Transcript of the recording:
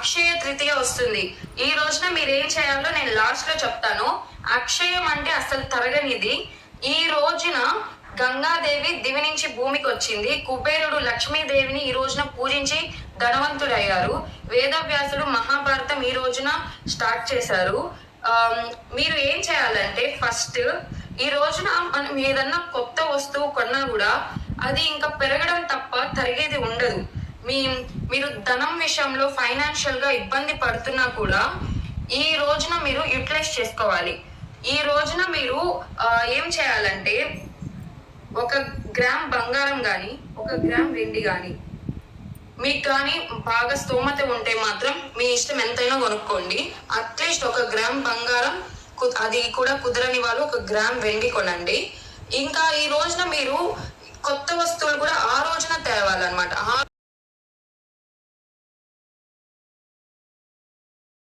అక్షయ తృతీయ వస్తుంది. ఈ రోజున మీరు ఏం చేయాలో నేను లాస్ట్లో చెప్తాను. అక్షయం అంటే అసలు తరగనిది ఈ రోజున గంగాదేవి దివి నుంచి భూమికి వచ్చింది. కుబేరుడు లక్ష్మీదేవిని ఈ రోజున పూజించి ధనవంతుడయ్యారు. వేదవ్యాసుడు మహాభారతం ఈ రోజున స్టార్ట్ చేశారు. మీరు ఏం చేయాలంటే ఫస్ట్ ఈ రోజున మనం ఏదన్నా కొత్త వస్తువు కొన్నా కూడా అది ఇంకా పెరగడం తప్ప తరిగేది ఉండదు. మీ మీరు ధనం విషయంలో ఫైనాన్షియల్గా ఇబ్బంది పడుతున్నా కూడా ఈ రోజున మీరు యూటిలైజ్ చేసుకోవాలి. ఈ రోజున మీరు ఏం చేయాలంటే ఒక గ్రామ్ బంగారం కానీ ఒక గ్రామ్ వెండి కానీ మీకు కానీ బాగా స్తోమత ఉంటే మాత్రం మీ ఇష్టం ఎంతైనా కొనుక్కోండి. అట్లీస్ట్ ఒక గ్రామ్ బంగారం కు- అది కూడా కుదరని వాళ్ళు ఒక గ్రామ్ వెండి కొనండి. ఇంకా ఈ రోజున మీరు కొత్త వస్తువులు కూడా